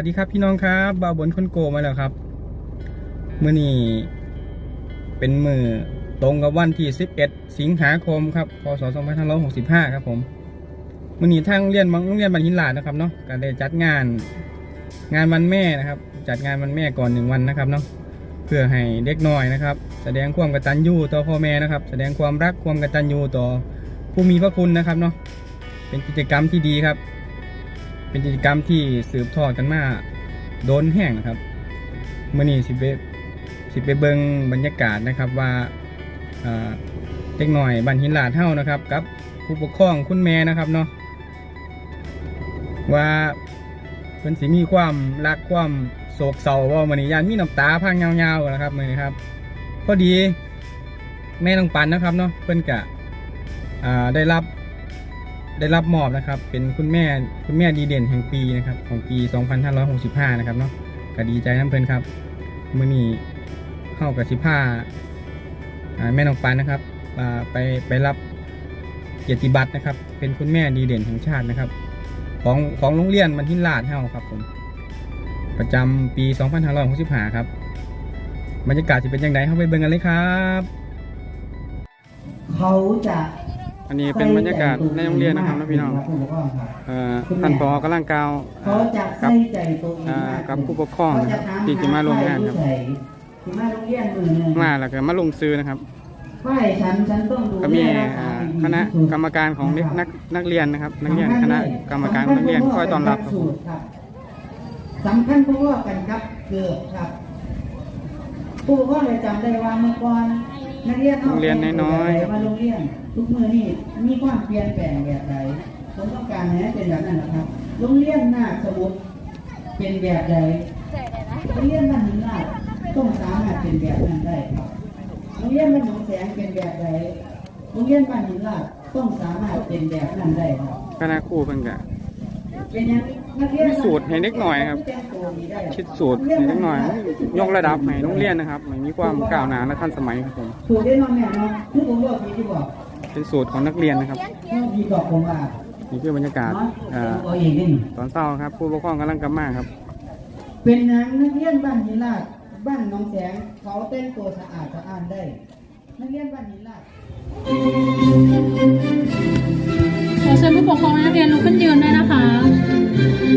วัสดีครับพี่น้องครับบ่าวบนคนโกมาแล้วครับมื้อนี้เป็นมือตรงกับวันที่ 11 สิงหาคมครับพศ2565 ครับผมมื้อนี้ทางโรงเรียนบางเรียนบันหินหลาดนะครับเนาะก็ได้จัดงานงานวันแม่นะครับ จัดงานวันแม่ก่อนหนึ่งวันนะครับเนาะเพื่อให้เด็กน้อยนะครับ แสดงความกตัญญูต่อพ่อแม่นะครับ แสดงความรักความกตัญญูต่อผู้มีพระคุณนะครับเนาะเป็นกิจกรรมที่ดีครับ เป็นกิจกรรมที่สืบทอดกันมาโดนแห้งนะครับเมื่อนี้สิไปสิไปเบิงบรรยากาศนะครับว่าเด็กหน่อยบันหินหลาดเท่านะครับกับผู้ปกครองคุณแม่นะครับเนาะว่าเพิ่นสิมีความรักความโศกเศร้าว่ามื่อนี้ยานมีน้ำตาพังเงาๆนะครับมือนี้ครับพอดีแม่น้องปันนะครับเนาะเพิ่อนกะได้รับ ได้รับมอบนะครับ เป็นคุณแม่คุณแม่ดีเด่นแห่งปีนะครับ ของปี 2565 นะครับเนาะก็ดีใจน้ำเพลินครับมื่อนี้เข้ากับสิผ้าอ่าแม่น้องปันนะครับไปไปรับเกียรติบัตรนะครับ เป็นคุณแม่ดีเด่นแห่งชาตินะครับ ของของโรงเรียนมันทินลาดเฮาครับผมประจำปี 2565 ครับบรรยากาศจะเป็นยังไงเข้าไปเบิ่งกันเลยครับ เขาจะ อันนี้เป็นบรรยากาศในโรงเรียนนะครับนะพี่น้องผู้ปกครองครับเอ่อท่านผอกำลังกล่าวเขาจะกับใส่ใจตัวเองอ่ามากกับผู้ปกครองนะครับที่จะมาร่วมงานครับที่มาโรงเรียนมือหนึ่งมาแล้วก็มาลงซื้อนะครับฝ่ายฉันฉันต้องดูก็มีแลรักษาอ่าดีคณะที่สุดกรรมการของเด็กนักนักเรียนนะครับ นักเรียนคณะกรรมการของนักเรียนคอยต้อนรับครับผมสำคัญพวกกันครับเกิดครับผู้ปกครองเลยจำได้ว่าเมื่อก่อน นักเรียนโรงเรียนน้อยๆครับ มาโรงเรียนทุกมือนี่มีความเปลี่ยนแปลงแบบใดผมต้องการให้เป็นแบบนั้นนะครับ โรงเรียนหน้าสมุดเป็นแบบใดโรงเรียนบ้านหินลาดต้องสามารถเป็นแบบนั้นได้ครับโรงเรียนบ้านหนองแสงเป็นแบบใดโรงเรียนบ้านหินลาดต้องสามารถเป็นแบบนั้นได้ครับ คณะครูเพิ่นก็ มีสูตรให้เด็กหน่อยครับ คิดสูตรให้เด็กหน่อย ยกระดับให้โรงเรียนนะครับให้มีความก้าวหน้าและทันสมัยครับผมสูตรได้น้องแม่เนาะคือผมบอกพี่ที่บอกเป็นสูตรของนักเรียนนะครับน้องพี่บอกผมว่านี่คือบรรยากาศเนาะอ่าเอาเองนี่ตอนเช้าครับ ผู้ปกครองกำลังกลับมาครับ เป็นนางนักเรียนบ้านหินลาดบ้านหน้องแสงเขาเต้นตัวสะอาดสะอ้านได้นักเรียนบ้านหินลาดขอเชิญผู้ปกครองและนักเรียนลุกขึ้นยืนด้วยนะคะ ช่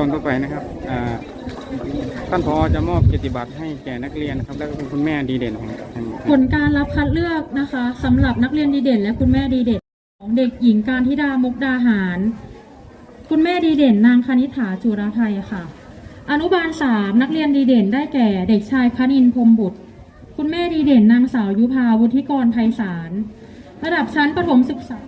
วงต่อไปนะครับ ท่านผอจะมอบเกียรติบัตรให้แก่นักเรียนนะครับ และก็คุณแม่ดีเด่นของแห่งผลการรับคัดเลือกนะคะสำหรับนักเรียนดีเด่น และคุณแม่ดีเด่น ของเด็กหญิงการธิดามุกดาหาร คุณแม่ดีเด่น นางคณิษฐาจุราไทยค่ะ อนุบาลสามนักเรียนดีเด่นได้แก่เด็กชายคณินพรมบุตร คุณแม่ดีเด่นนางสาวยุพาวุฒิกรไพศาลระดับชั้นประถมศึกษา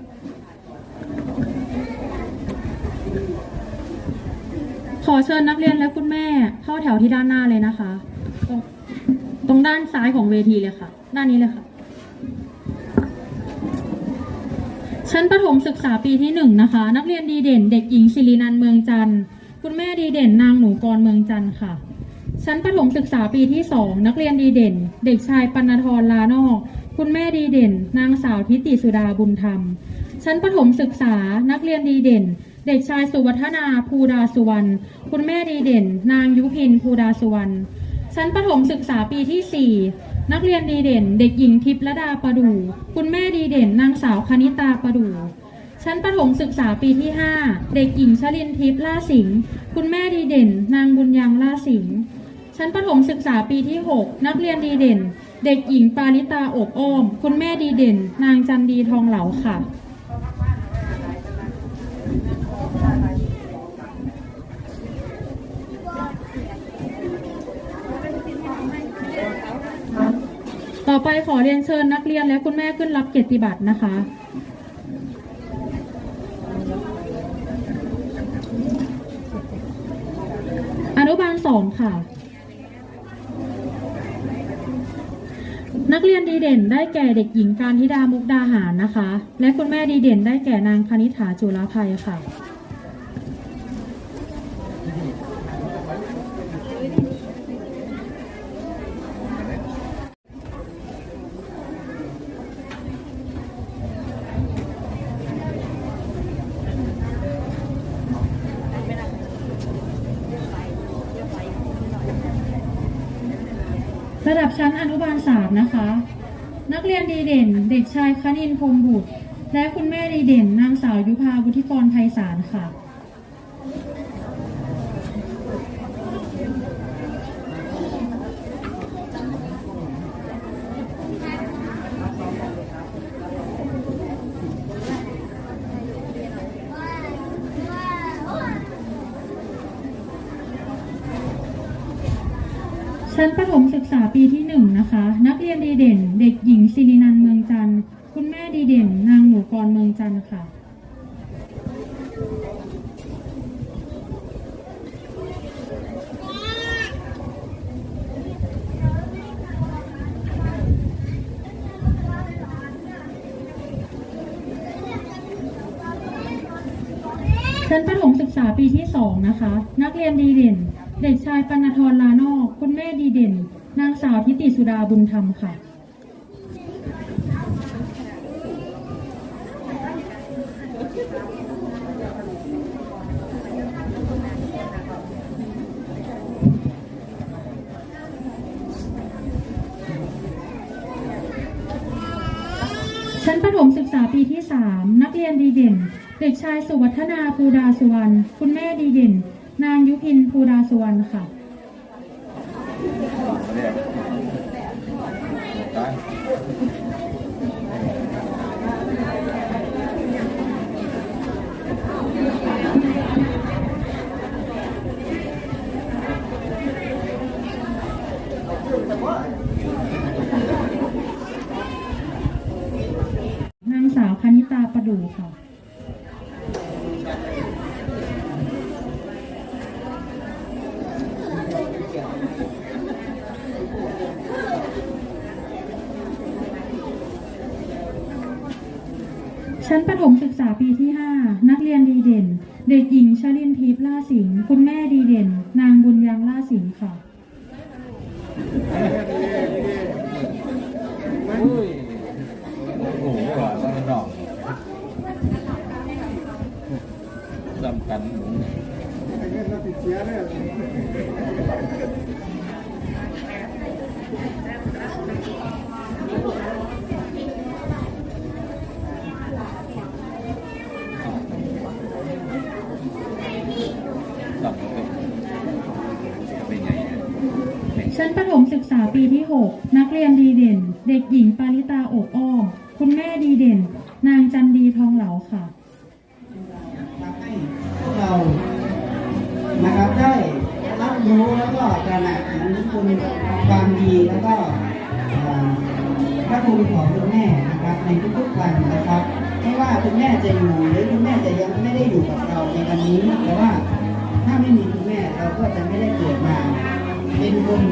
ขอเชิญนักเรียนและคุณแม่เข้าแถวที่ด้านหน้าเลยนะคะ ตรงตรงด้านซ้ายของเวทีเลยค่ะ ด้านนี้เลยค่ะ ชั้นประถมศึกษาปีที่หนึ่งนะคะ นักเรียนดีเด่น เด็กหญิงศิรินันท์เมืองจันทร์ คุณแม่ดีเด่นนางหนูกรเมืองจันทร์ค่ะ ชั้นประถมศึกษาปีที่สองนักเรียนดีเด่น เด็กชายปนทรลานอก คุณแม่ดีเด่น นางสาวทิติสุดาบุญธรรม ชั้นประถมศึกษานักเรียนดีเด่น เด็กชายสุวัฒนาภูดาสุวรรณ คุณแม่ดีเด่น นางยุพินภูดาสุวรรณ ชั้นประถมศึกษาปีที่ 4 นักเรียนดีเด่น เด็กหญิงทิพย์ระดาประดู คุณแม่ดีเด่น นางสาวคณิตาประดู ชั้นประถมศึกษาปีที่ 5 เด็กหญิงชลินทิพย์ล่าสิงห์ คุณแม่ดีเด่น นางบุญยังล่าสิงห์ ชั้นประถมศึกษาปีที่ 6 นักเรียนดีเด่น เด็กหญิงปาริตาอบอ้อม คุณแม่ดีเด่น นางจันดีทองเหลาค่ะ อไปขอเรียนเชิญนักเรียนและคุณแม่ขึ้นรับเกียรติบัตรนะคะ อนุบาลสองค่ะ นักเรียนดีเด่นได้แก่เด็กหญิงการธิดามุกดาหารนะคะ และคุณแม่ดีเด่นได้แก่นางคณิษฐาจุลภัยค่ะ ระดับชั้นอนุบาลสามนะคะ นักเรียนดีเด่น เด็กชายคณินพรมบุตร และคุณแม่ดีเด่นนางสาวยุพาบุฒิกรไพศาลค่ะ ชั้นประถมศึกษาปีที่หนึ่งนะคะ นักเรียนดีเด่น เด็กหญิงศิรินันท์เมืองจันทร์คุณแม่ดีเด่น นางหนูกรเมืองจันทร์ค่ะชั้นประถมศึกษาปีที่สองนะคะ นักเรียนดีเด่น เด็กชายปนทรลานอกคุณแม่ดีเด่น นางสาวทิติสุดาบุญธรรมค่ะชั้นประถมศึกษาปีที่ 3 นักเรียนดีเด่น เด็กชายสุวัฒนาภูดาสุวรรณคุณแม่ดีเด่น นางยุพินภูดาสวรรณค่ะ นางสาวคณิตาประดูค่ะ ชั้นประถมศึกษาปีที่ 5 นักเรียนดีเด่น เด็กหญิงชลินทิพย์ล่าสิงห์คุณแม่ดีเด่น นางบุญยังล่าสิงห์ค่ะ โอ้โหหวานแล้วดอกจำกันหมู จำเป็นเป็นไงเนี่ย ชั้นประถมศึกษา ปีที่ 6 นักเรียนดีเด่น เด็กหญิงปาริตาอบอ้อม คุณแม่ดีเด่น นางจันดีทองเหลาค่ะทำให้พวกเรานะครับได้รับรู้แล้วก็ตระหนักถึงคุณความดีแล้วก็อ่าพระคุณของคุณแม่นะครับในทุกๆวันนะครับ ไม่ว่าคุณแม่จะอยู่หรือคุณแม่จะยังไม่ได้อยู่กับเราในวันนี้แต่ว่าถ้าไม่มีคุณแม่เราก็จะไม่ได้เกิดมาเป็นคน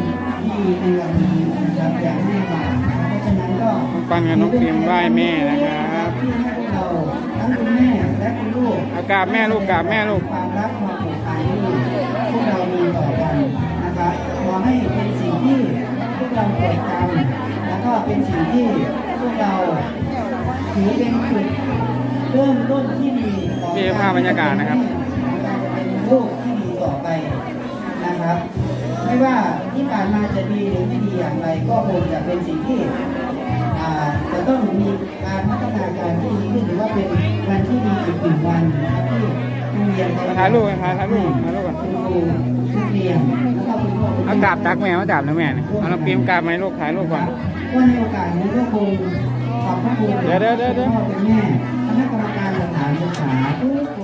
ดีในวันนี้นะครับอย่างแน่นอนเพราะฉะนั้นก็ปันกับน้องพิมพ์ไหว้แม่นะครับที่ให้พวกเราทั้งคุณแม่และคุณลูกอากราบแม่ลูกกราบแม่ลูกความรักความผูกพันที่พวกเรามีต่อกันนะครับขอให้เป็นสิ่งที่พวกเราจดจำแล้วก็เป็นสิ่งที่พวกเราถือเป็นจุดเริ่มต้นที่ดีต่อนี่ภาพบรรยากาศนะครับการเป็นลูกที่ดีต่อไปนะครับ ไม่ว่าที่ผ่านมาจะดีหรือไม่ดีอย่างไร ก็คงจะเป็นสิ่งที่อ่าจะต้องมีการพัฒนาการที่ดีขึ้นหรือว่าเป็นวันที่ดีอีกหนึ่งวันนะครับที่โรงเรียนถ่ายรูปถ่ายถ่ายรูปถ่ายรูปก่อนคุณครูทุกเรียนแล้วก็คุณพ่อคุณแม่เอากราบตักแม่มาจับนะแม่เนี่ยเอาน้องพิมพ์กราบไหมลูกถ่ายรูปก่อนก็ในโอกาสนี้ก็คงขอบพระคุณเดี๋ยวเดี๋ยวเดี๋ยวเดี๋ยวคุณพ่อคุณแม่คณะกรรมการสถานศึกษาทุกคน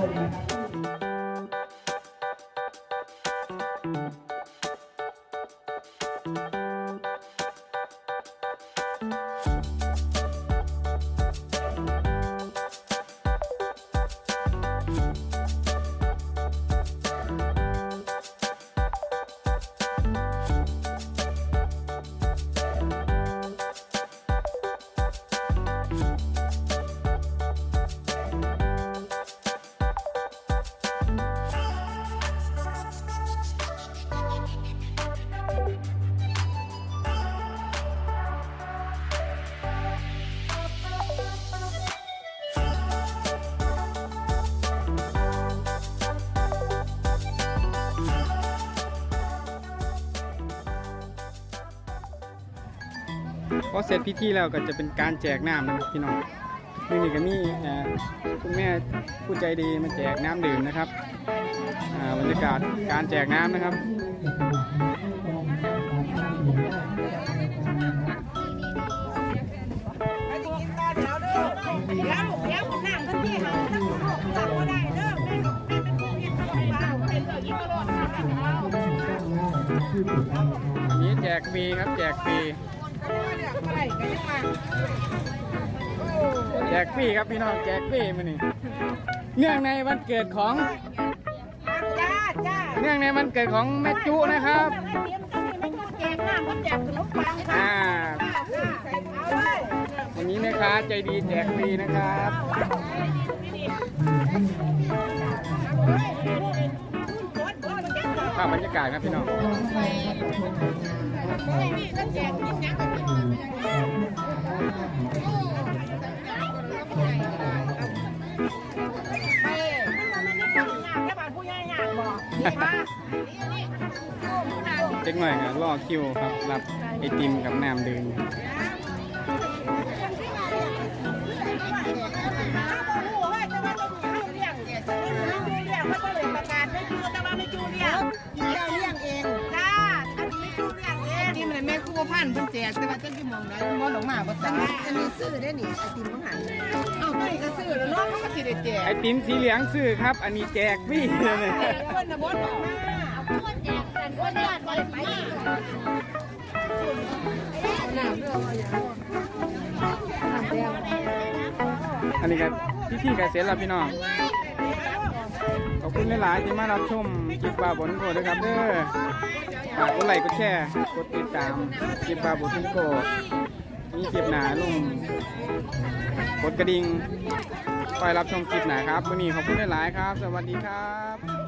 พอเสร็จพิธีแล้วก็จะเป็นการแจกน้ำนะครับพี่น้องนี่นี่ก็มีคุณแม่ผู้ใจดีมาแจกน้ำดื่มนะครับบรรยากาศการแจกน้ำนะครับเดี๋ยวเดี๋ยวคุณนั่งกันที่เขาถ้าคุณบอกตักก็ได้เด้อแม่แม่เป็นผู้เรียนของเราเป็นตัวยิ่งกระโดดมาแล้วอันนี้แจกฟรีครับแจกฟรี แจกฟรีครับพี่น้องแจกฟรีมานี่เนื่องในวันเกิดของจ้าจ้าเนื่องในวันเกิดของแม่จุนะครับแจกน้ำมันแจกขนมปังค่ะอ่าวันนี้แม่ค้าใจดีแจกฟรีนะครับภาพบรรยากาศครับพี่น้อง เด็กหญ่งานบอกนี่มาเจ๊กหน่อยครับรอคิวครับ รับไอติมกับน้ำดื่ม บ่พันเพิ่นแจกแต่ว่าเจ้าสิมองได้บ่ลงมาบ่ตายอันนี้ซื้อได้นี่ไอติมของหันเอ้าตัวนี้ก็ซื้อแล้วเนาะมันก็สิได้แจกไอติมสีเหลืองซื้อครับ อันนี้แจกฟรีเลยแจกเพิ่นน่ะบ่ลงมาเอาเพิ่นแจกกันนี้ก็พี่พี่ๆกเกษตรแล้วพี่น้องขอบคุณหลายๆที่มารับชมคลิปบาบนโกด้วยครับเด้อ ฝากกดไลค์กดแชร์กดติดตามคลิปบาบนโกมีคลิปหนาลงกดกระดิ่งคอยรับชมคลิปหนาครับวันนี้ขอบคุณหลายๆครับ สวัสดีครับ